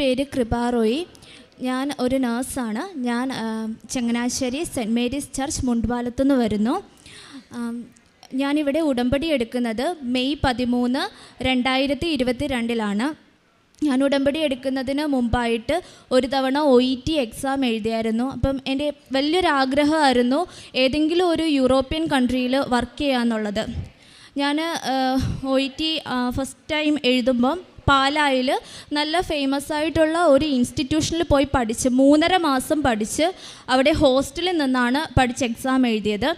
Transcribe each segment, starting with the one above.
പേര് കൃപാറോയി. ഞാൻ ഒരു നേഴ്സാണ്. ഞാൻ ചങ്ങനാശ്ശേരി സെന്റ് മേരീസ് ചർച്ച് മുണ്ടുപാലത്തു നിന്ന് വരുന്നു ഞാനിവിടെ ഉടമ്പടി എടുക്കുന്നത് മെയ് പതിമൂന്ന് രണ്ടായിരത്തി ഇരുപത്തി രണ്ടിലാണ് ഞാൻ ഉടമ്പടി എടുക്കുന്നതിന് മുമ്പായിട്ട് ഒരു തവണ ഒ ഇ ടി എക്സാം എഴുതിയായിരുന്നു. അപ്പം എന്റെ വലിയൊരു ആഗ്രഹമായിരുന്നു ഏതെങ്കിലും ഒരു യൂറോപ്യൻ കൺട്രിയിൽ വർക്ക് ചെയ്യാന്നുള്ളത്. ഞാൻ O E T first time എഴുതുമ്പം പാലായിൽ നല്ല ഫേമസ് ആയിട്ടുള്ള ഒരു ഇൻസ്റ്റിറ്റ്യൂഷനിൽ പോയി പഠിച്ച് മൂന്നര മാസം പഠിച്ച് അവിടെ ഹോസ്റ്റലിൽ നിന്നാണ് പഠിച്ച് എക്സാം എഴുതിയത്.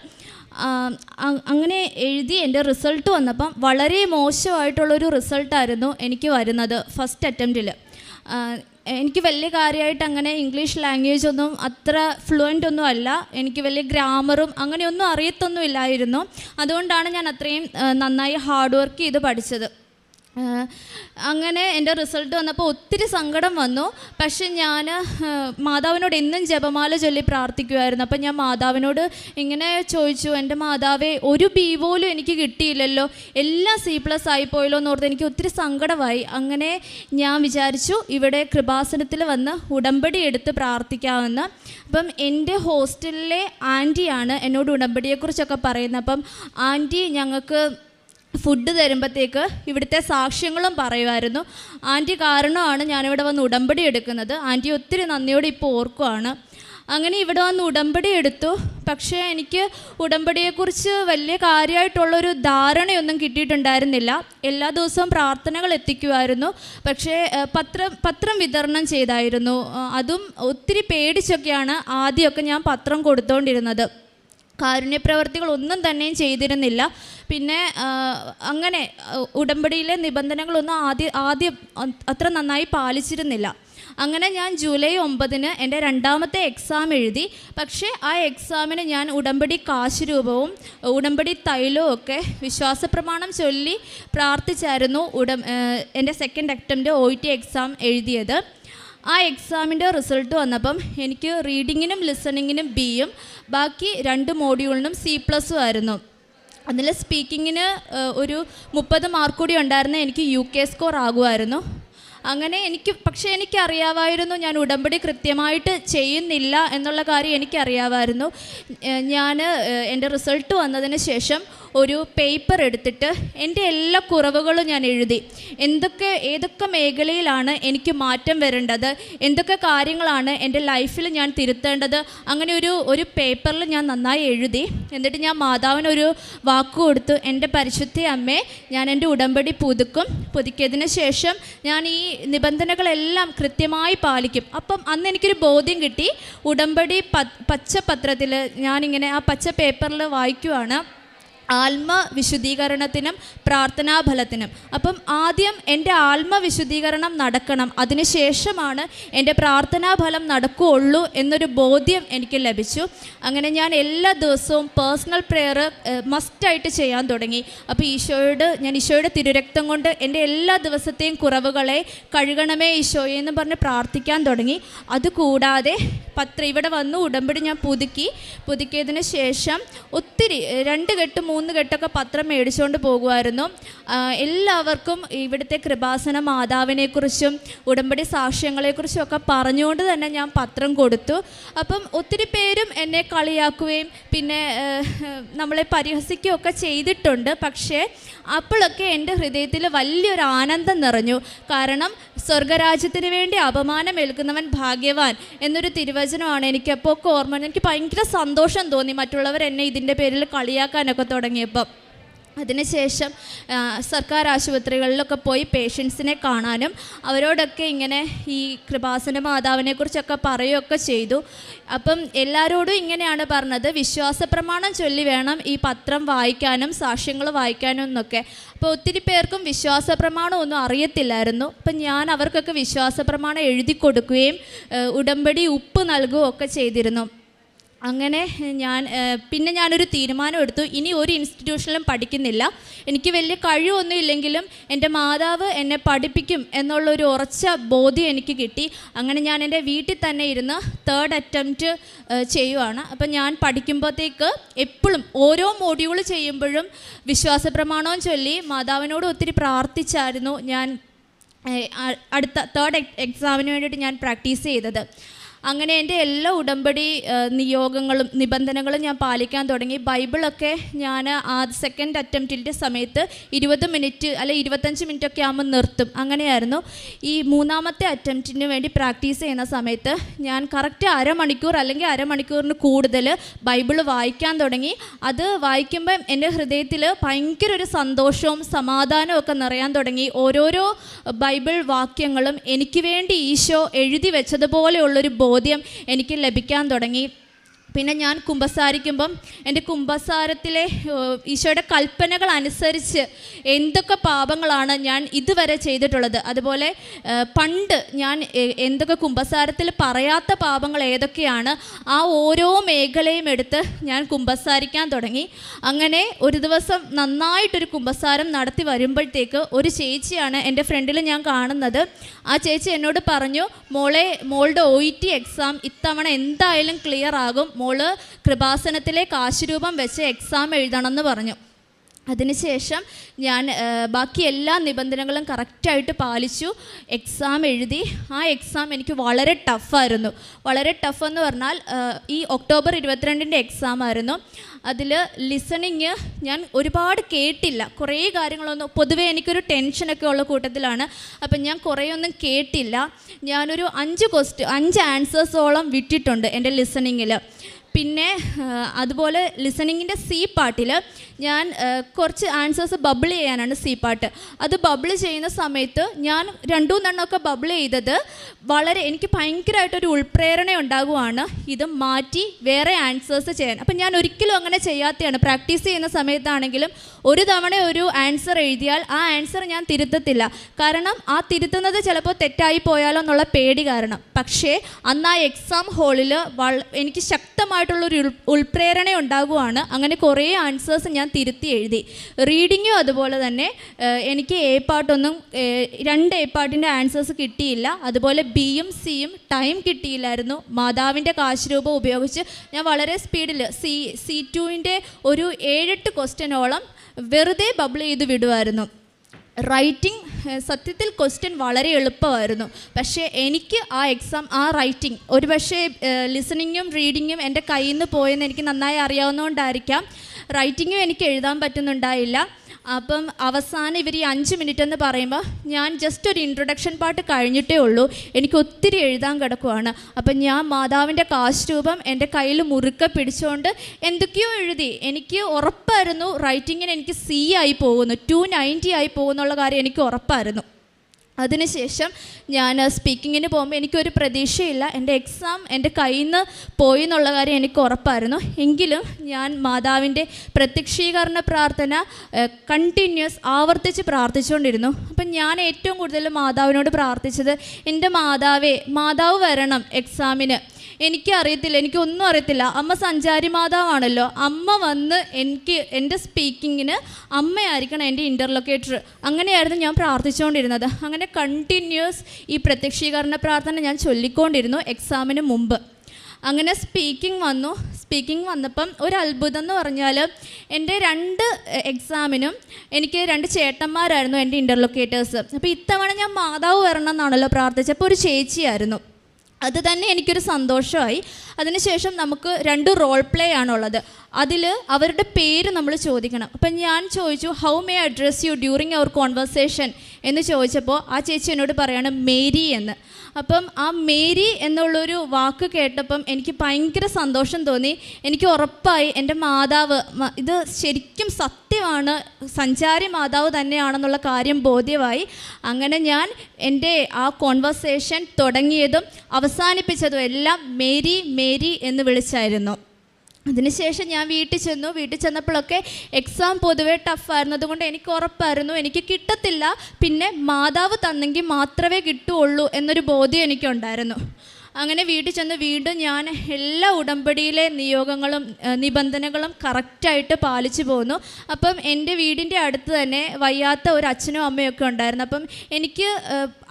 അങ്ങനെ എഴുതി എന്റെ റിസൾട്ട് വന്നപ്പം വളരെ മോശമായിട്ടുള്ളൊരു റിസൾട്ടായിരുന്നു എനിക്ക് വരുന്നത് ഫസ്റ്റ് അറ്റംപ്റ്റിൽ എനിക്ക് വലിയ കാര്യമായിട്ട് അങ്ങനെ ഇംഗ്ലീഷ് ലാംഗ്വേജ് ഒന്നും അത്ര ഫ്ലുവന്റ് ഒന്നും അല്ല. എനിക്ക് വലിയ ഗ്രാമറും അങ്ങനെയൊന്നും അറിയത്തൊന്നും ഇല്ലായിരുന്നു. അതുകൊണ്ടാണ് ഞാൻ അത്രയും നന്നായി ഹാർഡ് വർക്ക് ചെയ്ത് പഠിച്ചത്. അങ്ങനെ എന്റെ റിസൾട്ട് വന്നപ്പോൾ ഒത്തിരി സങ്കടം വന്നു. പക്ഷെ ഞാൻ മാതാവിനോട് എന്നും ജപമാല ചൊല്ലി പ്രാർത്ഥിക്കുമായിരുന്നു അപ്പം ഞാൻ മാതാവിനോട് ഇങ്ങനെ ചോദിച്ചു എന്റെ മാതാവേ ഒരു ബി പോലും എനിക്ക് കിട്ടിയില്ലല്ലോ. എല്ലാം സി പ്ലസ് ആയിപ്പോയല്ലോ എന്ന് ഓർത്ത് എനിക്ക് ഒത്തിരി സങ്കടമായി. അങ്ങനെ ഞാൻ വിചാരിച്ചു ഇവിടെ കൃപാസനത്തിൽ വന്ന് ഉടമ്പടി എടുത്ത് പ്രാർത്ഥിക്കാമെന്ന്. അപ്പം എന്റെ ഹോസ്റ്റലിലെ ആന്റിയാണ് എന്നോട് ഉടമ്പടിയെക്കുറിച്ചൊക്കെ പറയുന്നത്. അപ്പം ആന്റി ഞങ്ങൾക്ക് ഫുഡ് തരുമ്പോഴത്തേക്ക് ഇവിടുത്തെ സാക്ഷ്യങ്ങളും പറയുമായിരുന്നു. ആന്റി കാരണമാണ് ഞാനിവിടെ വന്ന് ഉടമ്പടി എടുക്കുന്നത്. ആന്റി ഒത്തിരി നന്ദിയോടെ ഇപ്പോൾ ഓർക്കുവാണ്. അങ്ങനെ ഇവിടെ വന്ന് ഉടമ്പടി എടുത്തു. പക്ഷേ എനിക്ക് ഉടമ്പടിയെക്കുറിച്ച് വലിയ കാര്യമായിട്ടുള്ളൊരു ധാരണയൊന്നും കിട്ടിയിട്ടുണ്ടായിരുന്നില്ല. എല്ലാ ദിവസവും പ്രാർത്ഥനകൾ എത്തിക്കുമായിരുന്നു. പക്ഷേ പത്രം പത്രം വിതരണം ചെയ്തായിരുന്നു. അതും ഒത്തിരി പേടിച്ചൊക്കെയാണ് ആദ്യമൊക്കെ ഞാൻ പത്രം കൊടുത്തുകൊണ്ടിരുന്നത് കാരുണ്യപ്രവർത്തികളൊന്നും തന്നെയും ചെയ്തിരുന്നില്ല. പിന്നെ അങ്ങനെ ഉടമ്പടിയിലെ നിബന്ധനകളൊന്നും ആദ്യ ആദ്യം അത്ര നന്നായി പാലിച്ചിരുന്നില്ല. അങ്ങനെ ഞാൻ ജൂലൈ ഒമ്പതിന് എന്റെ രണ്ടാമത്തെ എക്സാം എഴുതി. പക്ഷേ ആ എക്സാമിന് ഞാൻ ഉടമ്പടി കാശ് രൂപവും ഉടമ്പടി തൈലവും ഒക്കെ വിശ്വാസപ്രമാണം ചൊല്ലി പ്രാർത്ഥിച്ചായിരുന്നു ഉടം എന്റെ സെക്കൻഡ് അറ്റംപ്റ്റ് ഒ എക്സാം എഴുതിയത്. ആ എക്സാമിന്റെ റിസൾട്ട് വന്നപ്പം എനിക്ക് റീഡിങ്ങിനും ലിസണിങ്ങിനും ബിയും ബാക്കി രണ്ട് മോഡ്യൂളിനും സി പ്ലസും ആയിരുന്നു. അതിൽ സ്പീക്കിങ്ങിന് ഒരു മുപ്പത് മാർക്ക് കൂടി ഉണ്ടായിരുന്ന എനിക്ക് യു കെ സ്കോർ ആകുമായിരുന്നു. അങ്ങനെ എനിക്ക് പക്ഷേ എനിക്കറിയാമായിരുന്നു ഞാൻ ഉടമ്പടി കൃത്യമായിട്ട് ചെയ്യുന്നില്ല എന്നുള്ള കാര്യം എനിക്കറിയാമായിരുന്നു. ഞാൻ എന്റെ റിസൾട്ട് വന്നതിന് ശേഷം ഒരു പേപ്പർ എടുത്തിട്ട് എന്റെ എല്ലാ കുറവുകളും ഞാൻ എഴുതി. എന്തൊക്കെ ഏതൊക്കെ മേഖലയിലാണ് എനിക്ക് മാറ്റം വരേണ്ടത്? എന്തൊക്കെ കാര്യങ്ങളാണ് എന്റെ ലൈഫിൽ ഞാൻ തിരുത്തേണ്ടത്? അങ്ങനെ ഒരു ഒരു പേപ്പറിൽ ഞാൻ നന്നായി എഴുതി. എന്നിട്ട് ഞാൻ മാതാവിനൊരു വാക്ക് കൊടുത്തു. എന്റെ പരിശുദ്ധ അമ്മേ ഞാൻ എന്റെ ഉടമ്പടി പുതുക്കും. പുതുക്കിയതിന് ശേഷം ഞാൻ ഈ നിബന്ധനകളെല്ലാം കൃത്യമായി പാലിക്കും. അപ്പം അന്ന് എനിക്കൊരു ബോധ്യം കിട്ടി. ഉടമ്പടി പച്ച പത്രത്തിൽ ഞാനിങ്ങനെ ആ പച്ച പേപ്പറിൽ വായിക്കുവാണ്. ആത്മ വിശുദ്ധീകരണത്തിനും പ്രാർത്ഥനാഫലത്തിനും. അപ്പം ആദ്യം എന്റെ ആത്മവിശുദ്ധീകരണം നടക്കണം. അതിനുശേഷമാണ് എന്റെ പ്രാർത്ഥനാഫലം നടക്കുകയുള്ളൂ എന്നൊരു ബോധ്യം എനിക്ക് ലഭിച്ചു. അങ്ങനെ ഞാൻ എല്ലാ ദിവസവും പേഴ്സണൽ പ്രെയർ മസ്റ്റായിട്ട് ചെയ്യാൻ തുടങ്ങി. അപ്പോൾ ഈശോയോട് ഞാൻ ഈശോയുടെ തിരുരക്തം കൊണ്ട് എന്റെ എല്ലാ ദിവസത്തെയും കുറവുകളെ കഴുകണമേ ഈശോയെ എന്ന് പറഞ്ഞ് പ്രാർത്ഥിക്കാൻ തുടങ്ങി. അതുകൂടാതെ പത്ര ഇവിടെ വന്നു ഉടമ്പടി ഞാൻ പുതുക്കി. പുതുക്കിയതിന് ശേഷം ഒത്തിരി രണ്ട് കെട്ട് മൂന്ന് കെട്ടൊക്കെ പത്രം മേടിച്ചുകൊണ്ട് പോകുമായിരുന്നു. എല്ലാവർക്കും ഇവിടുത്തെ കൃപാസന മാതാവിനെക്കുറിച്ചും ഉടമ്പടി സാക്ഷ്യങ്ങളെക്കുറിച്ചും ഒക്കെ പറഞ്ഞുകൊണ്ട് തന്നെ ഞാൻ പത്രം കൊടുത്തു. അപ്പം ഒത്തിരി പേരും എന്നെ കളിയാക്കുകയും പിന്നെ നമ്മളെ പരിഹസിക്കുകയൊക്കെ ചെയ്തിട്ടുണ്ട്. പക്ഷേ അപ്പോഴൊക്കെ എന്റെ ഹൃദയത്തിൽ വലിയൊരു ആനന്ദം നിറഞ്ഞു. കാരണം സ്വർഗരാജ്യത്തിന് വേണ്ടി അപമാനം ഏൽക്കുന്നവൻ ഭാഗ്യവാൻ എന്നൊരു തിരുവചനമാണ് എനിക്കപ്പോൾ ഓർമ്മ എനിക്ക് ഭയങ്കര സന്തോഷം തോന്നി മറ്റുള്ളവർ എന്നെ ഇതിന്റെ പേരിൽ കളിയാക്കാനൊക്കെ തുടങ്ങിയപ്പം. അതിനുശേഷം സർക്കാർ ആശുപത്രികളിലൊക്കെ പോയി പേഷ്യൻസിനെ കാണാനും അവരോടൊക്കെ ഇങ്ങനെ ഈ കൃപാസന മാതാവിനെ കുറിച്ചൊക്കെ പറയുകയൊക്കെ ചെയ്തു. അപ്പം എല്ലാവരോടും ഇങ്ങനെയാണ് പറഞ്ഞത് വിശ്വാസ പ്രമാണം ചൊല്ലി വേണം ഈ പത്രം വായിക്കാനും സാക്ഷ്യങ്ങൾ വായിക്കാനും എന്നൊക്കെ. അപ്പോൾ ഒത്തിരി പേർക്കും വിശ്വാസപ്രമാണം ഒന്നും അറിയത്തില്ലായിരുന്നു. അപ്പം ഞാൻ അവർക്കൊക്കെ വിശ്വാസ പ്രമാണം എഴുതി കൊടുക്കുകയും ഉടമ്പടി ഉപ്പ് നൽകുകയും ഒക്കെ ചെയ്തിരുന്നു. അങ്ങനെ ഞാൻ പിന്നെ ഞാനൊരു തീരുമാനം എടുത്തു ഇനി ഒരു ഇൻസ്റ്റിറ്റ്യൂഷനിലും പഠിക്കുന്നില്ല. എനിക്ക് വലിയ കഴിവൊന്നും ഇല്ലെങ്കിലും എന്റെ മാതാവ് എന്നെ പഠിപ്പിക്കും എന്നുള്ളൊരു ഉറച്ച ബോധ്യം എനിക്ക് കിട്ടി. അങ്ങനെ ഞാൻ എന്റെ വീട്ടിൽ തന്നെ ഇരുന്ന് തേർഡ് അറ്റംപ്റ്റ് ചെയ്യുവാണ്. അപ്പം ഞാൻ പഠിക്കുമ്പോഴത്തേക്ക് എപ്പോഴും ഓരോ മോഡ്യൂൾ ചെയ്യുമ്പോഴും വിശ്വാസ പ്രമാണവും ചൊല്ലി മാതാവിനോട് ഒത്തിരി പ്രാർത്ഥിച്ചായിരുന്നു ഞാൻ അടുത്ത തേർഡ് എക്സാമിന് വേണ്ടിയിട്ട് ഞാൻ പ്രാക്ടീസ് ചെയ്തത്. അങ്ങനെ എന്റെ എല്ലാ ഉടമ്പടി നിയോഗങ്ങളും നിബന്ധനകളും ഞാൻ പാലിക്കാൻ തുടങ്ങി. ബൈബിളൊക്കെ ഞാൻ ആ സെക്കൻഡ് അറ്റംപ്റ്റിന്റെ സമയത്ത് ഇരുപത് മിനിറ്റ് അല്ലെ ഇരുപത്തഞ്ച് മിനിറ്റ് ഒക്കെ ആകുമ്പോൾ നിർത്തും. അങ്ങനെയായിരുന്നു. ഈ മൂന്നാമത്തെ അറ്റംപ്റ്റിന് വേണ്ടി പ്രാക്ടീസ് ചെയ്യുന്ന സമയത്ത് ഞാൻ കറക്റ്റ് അരമണിക്കൂർ അല്ലെങ്കിൽ അരമണിക്കൂറിന് കൂടുതൽ ബൈബിൾ വായിക്കാൻ തുടങ്ങി. അത് വായിക്കുമ്പോൾ എന്റെ ഹൃദയത്തിൽ ഭയങ്കര ഒരു സന്തോഷവും സമാധാനവും ഒക്കെ നിറയാൻ തുടങ്ങി. ഓരോരോ ബൈബിൾ വാക്യങ്ങളും എനിക്ക് വേണ്ടി ഈശോ എഴുതി വെച്ചതുപോലെയുള്ളൊരു ബോധ്യം എനിക്ക് ലഭിക്കാൻ തുടങ്ങി. പിന്നെ ഞാൻ കുമ്പസാരിക്കുമ്പം എന്റെ കുമ്പസാരത്തിലെ ഈശോയുടെ കൽപ്പനകൾ അനുസരിച്ച് എന്തൊക്കെ പാപങ്ങളാണ് ഞാൻ ഇതുവരെ ചെയ്തിട്ടുള്ളത്. അതുപോലെ പണ്ട് ഞാൻ എന്തൊക്കെ കുമ്പസാരത്തിൽ പറയാത്ത പാപങ്ങൾ ഏതൊക്കെയാണ് ആ ഓരോ മേഖലയും എടുത്ത് ഞാൻ കുമ്പസാരിക്കാൻ തുടങ്ങി. അങ്ങനെ ഒരു ദിവസം നന്നായിട്ടൊരു കുമ്പസാരം നടത്തി വരുമ്പോഴത്തേക്ക് ഒരു ചേച്ചിയാണ് എന്റെ ഫ്രണ്ടിൽ ഞാൻ കാണുന്നത്. ആ ചേച്ചി എന്നോട് പറഞ്ഞു മോളെ മോളുടെ ഒ ഇ ടി എക്സാം ഇത്തവണ എന്തായാലും ക്ലിയർ ആകും. മോൾ കൃപാസനത്തിലേക്ക് ആശുരൂപം വെച്ച് എക്സാം എഴുതണം എന്ന് പറഞ്ഞു. അതിനുശേഷം ഞാൻ ബാക്കി എല്ലാ നിബന്ധനകളും കറക്റ്റായിട്ട് പാലിച്ചു. എക്സാം എഴുതി. ആ എക്സാം എനിക്ക് വളരെ ടഫായിരുന്നു. വളരെ ടഫ് എന്ന് പറഞ്ഞാൽ ഈ ഒക്ടോബർ ഇരുപത്തിരണ്ടിന്റെ എക്സാം ആയിരുന്നു അതിൽ ലിസണിങ് ഞാൻ ഒരുപാട് കേട്ടില്ല. കുറേ കാര്യങ്ങളൊന്നും പൊതുവേ എനിക്കൊരു ടെൻഷനൊക്കെ ഉള്ള കൂട്ടത്തിലാണ്. അപ്പം ഞാൻ കുറേയൊന്നും കേട്ടില്ല. ഞാനൊരു അഞ്ച് ക്വസ്റ്റ് അഞ്ച് ആൻസേഴ്സോളം വിട്ടിട്ടുണ്ട് എന്റെ ലിസണിങ്ങിൽ പിന്നെ അതുപോലെ ലിസണിങ്ങിന്റെ സി പാട്ടിൽ ഞാൻ കുറച്ച് ആൻസേഴ്സ് ബബിൾ ചെയ്യാനാണ് സി പാട്ട് അത് ബബിൾ ചെയ്യുന്ന സമയത്ത് ഞാൻ രണ്ടു മൂന്നെണ്ണമൊക്കെ ബബിൾ ചെയ്തത് വളരെ എനിക്ക് ഭയങ്കരമായിട്ടൊരു ഉൾപ്രേരണ ഉണ്ടാകുവാണ് ഇത് മാറ്റി വേറെ ആൻസേഴ്സ് ചെയ്യാൻ. അപ്പം ഞാൻ ഒരിക്കലും അങ്ങനെ ചെയ്യാത്തതാണ് പ്രാക്ടീസ് ചെയ്യുന്ന സമയത്താണെങ്കിലും ഒരു തവണ ഒരു ആൻസർ എഴുതിയാൽ ആ ആൻസർ ഞാൻ തിരുത്തത്തില്ല. കാരണം ആ തിരുത്തുന്നത് ചിലപ്പോൾ തെറ്റായി പോയാലോ എന്നുള്ള പേടി കാരണം. പക്ഷേ അന്ന് ആ എക്സാം ഹാളിൽ എനിക്ക് ശക്തമായിട്ടുള്ളൊരു ഉൾ ഉൾപ്രേരണ ഉണ്ടാകുവാണ്. അങ്ങനെ കുറേ ആൻസേഴ്സ് ഞാൻ തിരുത്തി എഴുതി റീഡിങ്ങും അതുപോലെ തന്നെ എനിക്ക് എ പാട്ടൊന്നും രണ്ട് എ പാട്ടിന്റെ ആൻസേഴ്സ് കിട്ടിയില്ല. അതുപോലെ ബിയും സിയും ടൈം കിട്ടിയില്ലായിരുന്നു. മാതാവിന്റെ കാശുരൂപം ഉപയോഗിച്ച് ഞാൻ വളരെ സ്പീഡിൽ സി സി ടുവിന്റെ ഒരു ഏഴെട്ട് ക്വസ്റ്റ്യനോളം വെറുതെ ബബിൾ ചെയ്ത് വിടുമായിരുന്നു റൈറ്റിംഗ് സത്യത്തിൽ ക്വസ്റ്റ്യൻ വളരെ എളുപ്പമായിരുന്നു. പക്ഷേ എനിക്ക് ആ എക്സാം ആ റൈറ്റിംഗ് ഒരു പക്ഷേ ലിസണിങ്ങും റീഡിങ്ങും എന്റെ കയ്യിൽ നിന്ന് പോയെന്ന് എനിക്ക് നന്നായി അറിയാവുന്നതുകൊണ്ടായിരിക്കാം റൈറ്റിങ്ങും എനിക്ക് എഴുതാൻ പറ്റുന്നുണ്ടായില്ല. അപ്പം അവസാനം ഇവർ ഈ അഞ്ച് മിനിറ്റ് എന്ന് പറയുമ്പോൾ ഞാൻ ജസ്റ്റ് ഒരു ഇൻട്രൊഡക്ഷൻ പാട്ട് കഴിഞ്ഞിട്ടേ ഉള്ളൂ. എനിക്ക് ഒത്തിരി എഴുതാൻ കിടക്കുവാണ്. അപ്പം ഞാൻ മാതാവിന്റെ കാശ് രൂപം എന്റെ കയ്യിൽ മുറുക്ക പിടിച്ചുകൊണ്ട് എന്തൊക്കെയോ എഴുതി. എനിക്ക് ഉറപ്പായിരുന്നു റൈറ്റിങ്ങിന് എനിക്ക് സി ആയി പോകുന്നു. ടു നയന്റി ആയി പോകുന്നുള്ള കാര്യം എനിക്ക് ഉറപ്പായിരുന്നു. അതിനുശേഷം ഞാൻ സ്പീക്കിങ്ങിന് പോകുമ്പോൾ എനിക്കൊരു പ്രതീക്ഷയില്ല. എന്റെ എക്സാം എന്റെ കയ്യിൽ നിന്ന് പോയി എന്നുള്ള കാര്യം എനിക്ക് ഉറപ്പായിരുന്നു. എങ്കിലും ഞാൻ മാതാവിന്റെ പ്രത്യക്ഷീകരണ പ്രാർത്ഥന കണ്ടിന്യൂസ് ആവർത്തിച്ച് പ്രാർത്ഥിച്ചുകൊണ്ടിരുന്നു. അപ്പം ഞാൻ ഏറ്റവും കൂടുതൽ മാതാവിനോട് പ്രാർത്ഥിച്ചത് എന്റെ മാതാവേ മാതാവ് വരണം എക്സാമിന് എനിക്ക് അറിയത്തില്ല എനിക്കൊന്നും അറിയത്തില്ല. അമ്മ സഞ്ചാരി മാതാവാണല്ലോ. അമ്മ വന്ന് എനിക്ക് എന്റെ സ്പീക്കിങ്ങിന് അമ്മയായിരിക്കണം എന്റെ ഇന്റർലൊക്കേറ്റർ അങ്ങനെയായിരുന്നു ഞാൻ പ്രാർത്ഥിച്ചുകൊണ്ടിരുന്നത്. അങ്ങനെ കണ്ടിന്യൂസ് ഈ പ്രത്യക്ഷീകരണ പ്രാർത്ഥന ഞാൻ ചൊല്ലിക്കൊണ്ടിരുന്നു എക്സാമിന് മുമ്പ്. അങ്ങനെ സ്പീക്കിംഗ് വന്നു. സ്പീക്കിംഗ് വന്നപ്പം ഒരു അത്ഭുതം എന്ന് പറഞ്ഞാൽ എന്റെ രണ്ട് എക്സാമിനും എനിക്ക് രണ്ട് ചേട്ടന്മാരായിരുന്നു എന്റെ ഇന്റർലൊക്കേറ്റേഴ്സ് അപ്പോൾ ഇത്തവണ ഞാൻ മാതാവ് വരണം എന്നാണല്ലോ പ്രാർത്ഥിച്ചപ്പോൾ ഒരു ചേച്ചിയായിരുന്നു. അത് തന്നെ എനിക്കൊരു സന്തോഷമായി. അതിനുശേഷം നമുക്ക് രണ്ട് റോൾ പ്ലേ ആണുള്ളത്. അതിൽ അവരുടെ പേര് നമ്മൾ ചോദിക്കണം. അപ്പം ഞാൻ ചോദിച്ചു how may address you during our conversation എന്ന് ചോദിച്ചപ്പോൾ ആ ചേച്ചി എന്നോട് പറയാണ് മേരി എന്ന്. അപ്പം ആ മേരി എന്നുള്ളൊരു വാക്ക് കേട്ടപ്പം എനിക്ക് ഭയങ്കര സന്തോഷം തോന്നി. എനിക്ക് ഉറപ്പായി എന്റെ മാതാവ് ഇത് ശരിക്കും സത്യമാണ്. സഞ്ചാരി മാതാവ് തന്നെയാണെന്നുള്ള കാര്യം ബോധ്യമായി. അങ്ങനെ ഞാൻ എന്റെ ആ കോൺവെർസേഷൻ തുടങ്ങിയതും അവസാനിപ്പിച്ചതും എല്ലാം മേരി മേരി എന്ന് വിളിച്ചായിരുന്നു. അതിനുശേഷം ഞാൻ വീട്ടിൽ ചെന്നു. വീട്ടിൽ ചെന്നപ്പോഴൊക്കെ എക്സാം പൊതുവേ ടഫായിരുന്നു അതുകൊണ്ട് എനിക്ക് ഉറപ്പായിരുന്നു. എനിക്ക് കിട്ടത്തില്ല. പിന്നെ മാതാവ് തന്നെങ്കിൽ മാത്രമേ കിട്ടുള്ളൂ എന്നൊരു ബോധ്യം എനിക്കുണ്ടായിരുന്നു. അങ്ങനെ വീട്ടിൽ ചെന്ന് വീണ്ടും ഞാൻ എല്ലാ ഉടമ്പടിയിലെ നിയോഗങ്ങളും നിബന്ധനകളും കറക്റ്റായിട്ട് പാലിച്ചു പോന്നു. അപ്പം എന്റെ വീടിന്റെ അടുത്ത് തന്നെ വയ്യാത്ത ഒരു അച്ഛനും അമ്മയും ഒക്കെ ഉണ്ടായിരുന്നു. അപ്പം എനിക്ക്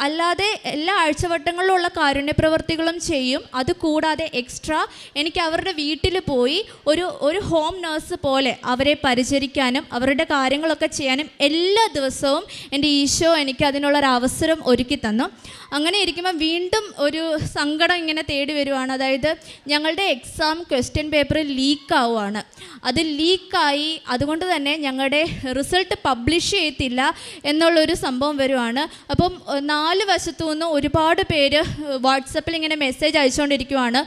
അല്ലാതെ എല്ലാ ആഴ്ചവട്ടങ്ങളിലുള്ള കാരുണ്യ പ്രവർത്തികളും ചെയ്യും. അതുകൂടാതെ എക്സ്ട്രാ എനിക്ക് അവരുടെ വീട്ടിൽ പോയി ഒരു ഒരു ഹോം നേഴ്സ് പോലെ അവരെ പരിചരിക്കാനും അവരുടെ കാര്യങ്ങളൊക്കെ ചെയ്യാനും എല്ലാ ദിവസവും എന്റെ ഈശോ എനിക്ക് അതിനുള്ളൊരു അവസരം ഒരുക്കി തന്നു. അങ്ങനെ ഇരിക്കുമ്പോൾ വീണ്ടും ഒരു സങ്കടം ഇങ്ങനെ തേടി വരുവാണ്. അതായത് ഞങ്ങളുടെ എക്സാം ക്വസ്റ്റ്യൻ പേപ്പർ ലീക്ക് ആവുകയാണ് അത് ലീക്കായി അതുകൊണ്ട് തന്നെ ഞങ്ങളുടെ റിസൾട്ട് പബ്ലിഷ് ചെയ്യത്തില്ല എന്നുള്ളൊരു സംഭവം വരുവാണ്. അപ്പം നാല് വശത്തു നിന്നും ഒരുപാട് പേര് വാട്സപ്പിൽ ഇങ്ങനെ മെസ്സേജ് അയച്ചുകൊണ്ടിരിക്കുവാണ്.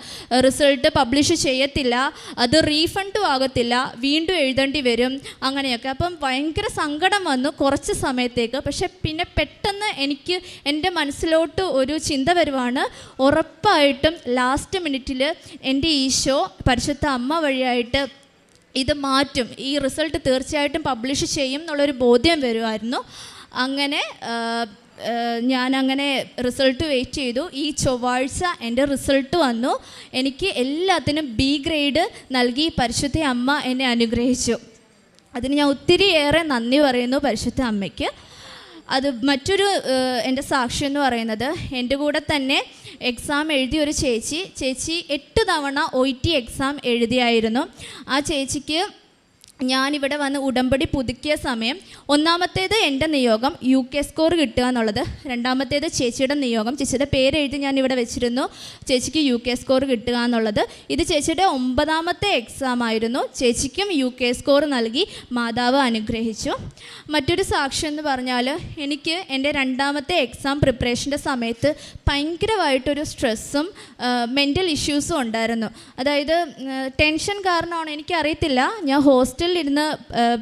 റിസൾട്ട് പബ്ലിഷ് ചെയ്യത്തില്ല. അത് റീഫണ്ടും ആകത്തില്ല. വീണ്ടും എഴുതേണ്ടി വരും. അങ്ങനെയൊക്കെ. അപ്പം ഭയങ്കര സങ്കടം വന്നു കുറച്ച് സമയത്തേക്ക്. പക്ഷെ പിന്നെ പെട്ടെന്ന് എനിക്ക് എന്റെ മനസ്സിലോട്ട് ഒരു ചിന്ത വരുവാണ്. ഉറപ്പായിട്ടും ലാസ്റ്റ് മിനിറ്റിൽ എന്റെ ഈശോ പരിശുദ്ധ അമ്മ വഴിയായിട്ട് ഇത് മാറ്റും. ഈ റിസൾട്ട് തീർച്ചയായിട്ടും പബ്ലിഷ് ചെയ്യും എന്നുള്ളൊരു ബോധ്യം വരുമായിരുന്നു അങ്ങനെ ഞാൻ അങ്ങനെ റിസൾട്ട് വെയിറ്റ് ചെയ്തു. ഈ ചൊവ്വാഴ്ച എന്റെ റിസൾട്ട് വന്നു. എനിക്ക് എല്ലാത്തിനും ബി ഗ്രേഡ് നൽകി പരിശുദ്ധ അമ്മ എന്നെ അനുഗ്രഹിച്ചു. അതിന് ഞാൻ ഒത്തിരിയേറെ നന്ദി പറയുന്നു പരിശുദ്ധ അമ്മയ്ക്ക്. അത് മറ്റൊരു എന്റെ സാക്ഷി എന്ന് പറയുന്നത് എന്റെ കൂടെ തന്നെ എക്സാം എഴുതിയ ഒരു ചേച്ചി. ചേച്ചി എട്ട് തവണ ഒ ടി എക്സാം എഴുതിയായിരുന്നു. ആ ചേച്ചിക്ക് ഞാനിവിടെ വന്ന് ഉടമ്പടി പുതുക്കിയ സമയം ഒന്നാമത്തേത് എന്റെ നിയോഗം യു കെ സ്കോർ കിട്ടുക എന്നുള്ളത്. രണ്ടാമത്തേത് ചേച്ചിയുടെ നിയോഗം. ചേച്ചിയുടെ പേര് എഴുതി ഞാൻ ഇവിടെ വെച്ചിരുന്നു. ചേച്ചിക്ക് യു കെ സ്കോർ കിട്ടുക എന്നുള്ളത്. ഇത് ചേച്ചിയുടെ ഒമ്പതാമത്തെ എക്സാം ആയിരുന്നു. ചേച്ചിക്കും യു കെ സ്കോർ നൽകി. മാതാവ് അനുഗ്രഹിച്ചു. മറ്റൊരു സാക്ഷ്യം എന്ന് പറഞ്ഞാൽ എനിക്ക് എന്റെ രണ്ടാമത്തെ എക്സാം പ്രിപ്പറേഷന്റെ സമയത്ത് ഭയങ്കരമായിട്ടൊരു സ്ട്രെസ്സും മെന്റൽ ഇഷ്യൂസും ഉണ്ടായിരുന്നു. അതായത് ടെൻഷൻ കാരണമാണ്. എനിക്കറിയത്തില്ല. ഞാൻ ഹോസ്റ്റലിൽ ഇരുന്ന്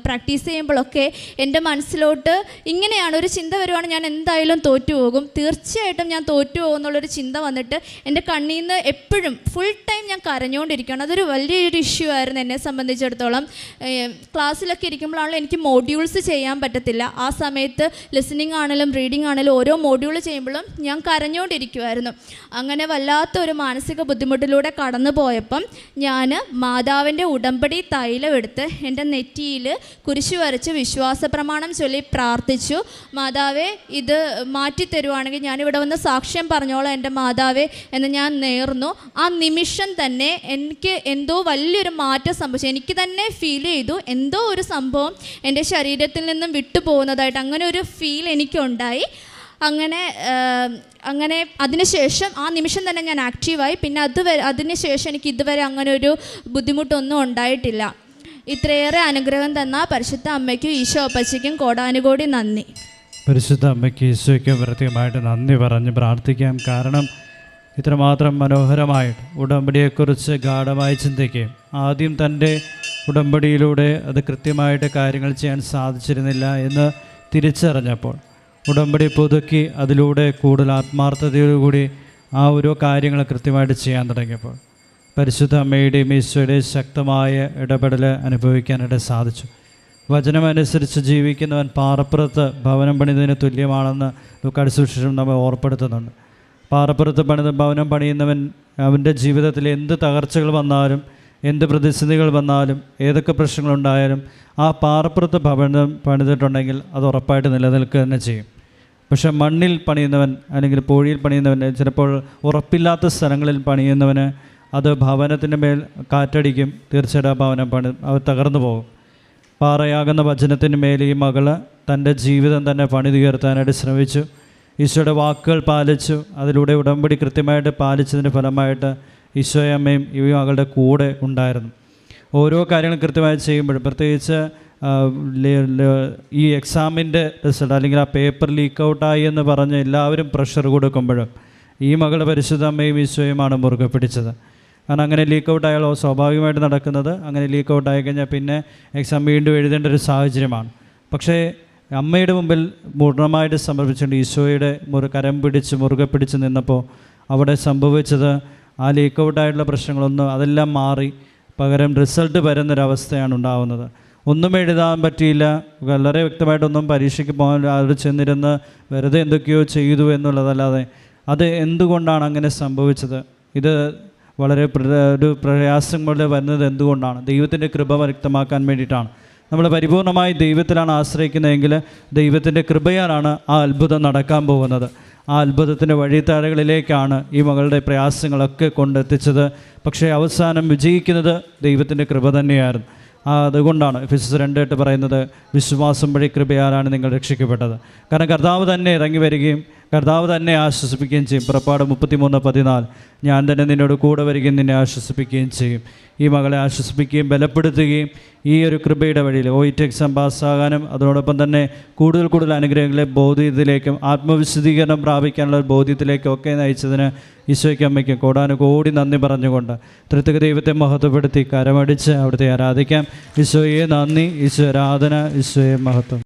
പ്രാക്ടീസ് ചെയ്യുമ്പോഴൊക്കെ എന്റെ മനസ്സിലോട്ട് ഇങ്ങനെയാണ് ഒരു ചിന്ത വരുവാണ് ഞാൻ എന്തായാലും തോറ്റു പോകും തീർച്ചയായിട്ടും ഞാൻ തോറ്റു പോകും എന്നുള്ളൊരു ചിന്ത വന്നിട്ട് എന്റെ കണ്ണിൽ നിന്ന് എപ്പോഴും ഫുൾ ടൈം ഞാൻ കരഞ്ഞുകൊണ്ടിരിക്കുകയാണ് അതൊരു വലിയൊരു ഇഷ്യൂ ആയിരുന്നു എന്നെ സംബന്ധിച്ചിടത്തോളം. ക്ലാസ്സിലൊക്കെ ഇരിക്കുമ്പോഴാണല്ലോ എനിക്ക് മോഡ്യൂൾസ് ചെയ്യാൻ പറ്റത്തില്ല. ആ സമയത്ത് ലിസണിങ് ആണെങ്കിലും റീഡിങ് ആണെങ്കിലും ഓരോ മോഡ്യൂൾ ചെയ്യുമ്പോഴും ഞാൻ കരഞ്ഞുകൊണ്ടിരിക്കുമായിരുന്നു അങ്ങനെ വല്ലാത്തൊരു മാനസിക ബുദ്ധിമുട്ടിലൂടെ കടന്നു പോയപ്പം ഞാൻ മാതാവിന്റെ ഉടമ്പടി തൈലം എടുത്ത് എന്റെ നെറ്റിയിൽ കുരിശു വരച്ച് വിശ്വാസ പ്രമാണം ചൊല്ലി പ്രാർത്ഥിച്ചു. മാതാവേ ഇത് മാറ്റി തരുവാണെങ്കിൽ ഞാനിവിടെ വന്ന് സാക്ഷ്യം പറഞ്ഞോളാം എന്റെ മാതാവേ എന്ന് ഞാൻ നേർന്നു. ആ നിമിഷം തന്നെ എനിക്ക് എന്തോ വലിയൊരു മാറ്റം സംഭവിച്ചു. എനിക്ക് തന്നെ ഫീൽ ചെയ്തു. എന്തോ ഒരു സംഭവം എന്റെ ശരീരത്തിൽ നിന്നും വിട്ടുപോകുന്നതായിട്ട് അങ്ങനെ ഒരു ഫീൽ എനിക്കുണ്ടായി. അങ്ങനെ അങ്ങനെ അതിനുശേഷം ആ നിമിഷം തന്നെ ഞാൻ ആക്റ്റീവായി പിന്നെ അതുവരെ അതിനുശേഷം എനിക്ക് ഇതുവരെ അങ്ങനെ ഒരു ബുദ്ധിമുട്ടൊന്നും ഉണ്ടായിട്ടില്ല. ഇത്രയേറെ അനുഗ്രഹം തന്ന പരിശുദ്ധ അമ്മയ്ക്കും ഈശോ അപ്പച്ചയ്ക്കും കോടാനുകോടി നന്ദി. പരിശുദ്ധ അമ്മയ്ക്ക് ഈശോയ്ക്ക് പ്രത്യേകമായിട്ട് നന്ദി പറഞ്ഞ് പ്രാർത്ഥിക്കാം. കാരണം ഇത്രമാത്രം മനോഹരമായിട്ട് ഉടമ്പടിയെക്കുറിച്ച് ഗാഠമായി ചിന്തിക്കുകയും ആദ്യം തന്റെ ഉടമ്പടിയിലൂടെ അത് കൃത്യമായിട്ട് കാര്യങ്ങൾ ചെയ്യാൻ സാധിച്ചിരുന്നില്ല എന്ന് തിരിച്ചറിഞ്ഞപ്പോൾ ഉടമ്പടി പുതുക്കി അതിലൂടെ കൂടുതൽ ആത്മാർത്ഥതയോടുകൂടി ആ ഓരോ കാര്യങ്ങൾ കൃത്യമായിട്ട് ചെയ്യാൻ തുടങ്ങിയപ്പോൾ പരിശുദ്ധ അമ്മയുടെയും ഈശോയുടെയും ശക്തമായ ഇടപെടൽ അനുഭവിക്കാനായിട്ട് സാധിച്ചു. വചനമനുസരിച്ച് ജീവിക്കുന്നവൻ പാറപ്പുറത്ത് ഭവനം പണിതതിന് തുല്യമാണെന്ന് ലൂക്കാട് സുശേഷം നമ്മെ ഓർപ്പെടുത്തുന്നുണ്ട്. പാറപ്പുറത്ത് പണിത് ഭവനം പണിയുന്നവൻ അവന്റെ ജീവിതത്തിൽ എന്ത് തകർച്ചകൾ വന്നാലും എന്ത് പ്രതിസന്ധികൾ വന്നാലും ഏതൊക്കെ പ്രശ്നങ്ങളുണ്ടായാലും ആ പാറപ്പുറത്ത് ഭവനം പണിതിട്ടുണ്ടെങ്കിൽ അത് ഉറപ്പായിട്ട് നിലനിൽക്കുക തന്നെ ചെയ്യും. പക്ഷെ മണ്ണിൽ പണിയുന്നവൻ അല്ലെങ്കിൽ പൂഴിയിൽ പണിയുന്നവൻ ചിലപ്പോൾ ഉറപ്പില്ലാത്ത സ്ഥലങ്ങളിൽ പണിയുന്നവന് അത് ഭവനത്തിന്റെ മേൽ കാറ്റടിക്കും. തീർച്ചയായിട്ടും ആ ഭവനം പണി അത് തകർന്നു പോകും. പാറയാകുന്ന വചനത്തിന് മേൽ ഈ മകൾ തന്റെ ജീവിതം തന്നെ പണിതുയർത്താനായിട്ട് ശ്രമിച്ചു. ഈശോയുടെ വാക്കുകൾ പാലിച്ചു. അതിലൂടെ ഉടമ്പടി കൃത്യമായിട്ട് പാലിച്ചതിന്റെ ഫലമായിട്ട് ഈശോയമ്മയും ഈ മകളുടെ കൂടെ ഉണ്ടായിരുന്നു. ഓരോ കാര്യങ്ങളും കൃത്യമായി ചെയ്യുമ്പോഴും പ്രത്യേകിച്ച് ഈ എക്സാമിന്റെ റിസൾട്ട് അല്ലെങ്കിൽ ആ പേപ്പർ ലീക്ക് ഔട്ടായി എന്ന് പറഞ്ഞ് എല്ലാവരും പ്രഷർ കൊടുക്കുമ്പോഴും ഈ മകളുടെ പരിശുദ്ധ അമ്മയും ഈശോയുമാണ് മുറുകെ പിടിച്ചത്. കാരണം അങ്ങനെ ലീക്ക് ഔട്ട് ആയാലോ സ്വാഭാവികമായിട്ട് നടക്കുന്നത്. അങ്ങനെ ലീക്ക് ഔട്ട് ആയി കഴിഞ്ഞാൽ പിന്നെ എക്സാം വീണ്ടും എഴുതേണ്ട ഒരു സാഹചര്യമാണ്. പക്ഷേ അമ്മയുടെ മുമ്പിൽ പൂർണമായിട്ട് സമർപ്പിച്ചുകൊണ്ട് ഈശോയുടെ മുറു കരം പിടിച്ച് മുറുകെ പിടിച്ച് നിന്നപ്പോൾ അവിടെ സംഭവിച്ചത് ആ ലീക്ക് ഔട്ടായിട്ടുള്ള പ്രശ്നങ്ങളൊന്നും അതെല്ലാം മാറി പകരം റിസൾട്ട് വരുന്നൊരവസ്ഥയാണ് ഉണ്ടാവുന്നത്. ഒന്നും എഴുതാൻ പറ്റിയില്ല. വളരെ വ്യക്തമായിട്ടൊന്നും പരീക്ഷയ്ക്ക് പോകാൻ അവിടെ ചെന്നിരുന്ന് വെറുതെ എന്തൊക്കെയോ ചെയ്തു എന്നുള്ളതല്ലാതെ അത് എന്തുകൊണ്ടാണ് അങ്ങനെ സംഭവിച്ചത്? ഇത് വളരെ ഒരു പ്രയാസങ്ങൾ വരുന്നത് എന്തുകൊണ്ടാണ്? ദൈവത്തിന്റെ കൃപ വ്യക്തമാക്കാൻ വേണ്ടിയിട്ടാണ്. നമ്മൾ പരിപൂർണമായി ദൈവത്തിലാണ് ആശ്രയിക്കുന്നതെങ്കിൽ ദൈവത്തിന്റെ കൃപയാലാണ് ആ അത്ഭുതം നടക്കാൻ പോകുന്നത്. ആ അത്ഭുതത്തിന്റെ വഴിത്താഴകളിലേക്കാണ് ഈ മകളുടെ പ്രയാസങ്ങളൊക്കെ കൊണ്ടെത്തിച്ചത്. പക്ഷേ അവസാനം വിജയിക്കുന്നത് ദൈവത്തിന്റെ കൃപ തന്നെയായിരുന്നു. അതുകൊണ്ടാണ് ഫിസിസ് രണ്ടായിട്ട് പറയുന്നത് വിശ്വാസം വഴി കൃപയാലാണ് നിങ്ങൾ രക്ഷിക്കപ്പെട്ടത്. കാരണം കർത്താവ് തന്നെ ഇറങ്ങി വരികയും കർത്താവ് തന്നെ ആശ്വസിപ്പിക്കുകയും ചെയ്യും. പുറപ്പാട് മുപ്പത്തിമൂന്ന് പതിനാല്. ഞാൻ തന്നെ നിന്നോട് കൂടെ വരികയും നിന്നെ ആശ്വസിപ്പിക്കുകയും ചെയ്യും. ഈ മകളെ ആശ്വസിപ്പിക്കുകയും ബലപ്പെടുത്തുകയും ഈ ഒരു കൃപയുടെ വഴിയിൽ ഒ ഇറ്റ് എക്സാം പാസ്സാകാനും അതോടൊപ്പം തന്നെ കൂടുതൽ കൂടുതൽ അനുഗ്രഹങ്ങളെ ബോധ്യത്തിലേക്കും ആത്മവിശദീകരണം പ്രാപിക്കാനുള്ള ബോധ്യത്തിലേക്കും ഒക്കെ നയിച്ചതിന് ഈശോയ്ക്ക് അമ്മയ്ക്കും കോടാനുകോടി നന്ദി പറഞ്ഞുകൊണ്ട് തൃത്വക ദൈവത്തെ മഹത്വപ്പെടുത്തി കരമടിച്ച് അവിടുത്തെ ആരാധിക്കാം. ഈശോയെ നന്ദി ഈശോ ആരാധന ഈശോയെ മഹത്വം.